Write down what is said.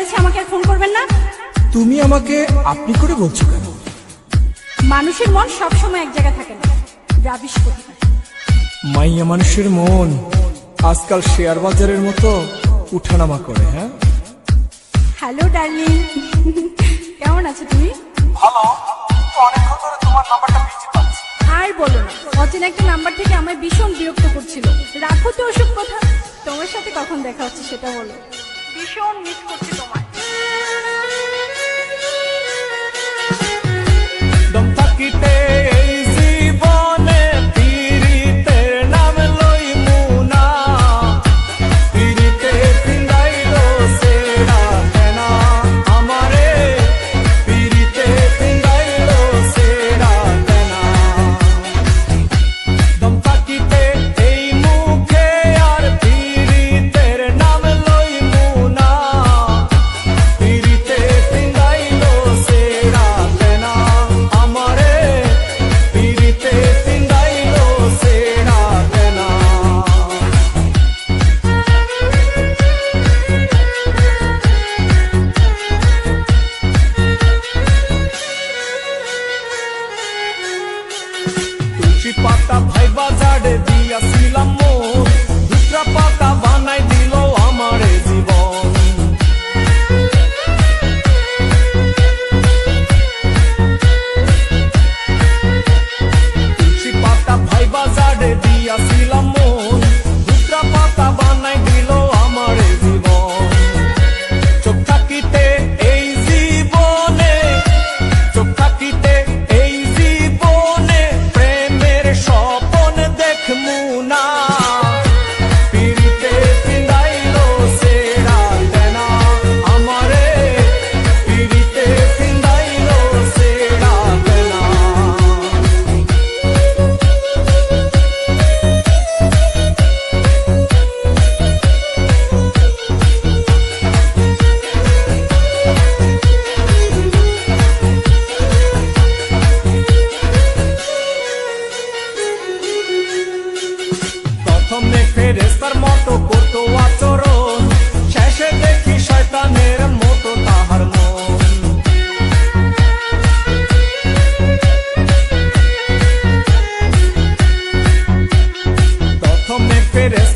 গেছে আমাকে আর ফোন করবেন না? তুমি আমাকে আপনি করে বলছো কেন? মানুষের মন সবসময় এক জায়গায় থাকে না। রাবিশ মাইয়া মানুষের মন আজকাল শেয়ার বাজারের মতো উঠানামা করে হ্যাঁ? Hello darling. কেমন আছো তুমি? ভালো। অনেকক্ষণ ধরে তোমার নাম্বারটা বিজি পাচ্ছি। আর বলো না অচেনা একটা নাম্বার থেকে আমায় ভীষণ বিরক্ত করছিল। রাখো তো ওসব কথা। তোমার সাথে কখন দেখা হচ্ছে সেটা বলো। ভীষণ মিস করছি তোমায়। দম থাকিতে পাতা ভাইবা জাড়ে দিয়া ফেরেস্তার মতো করতো আচরণ। শেষে দেখি শয়তানের মতো তাহার মন। প্রথমে ফেরেস্তা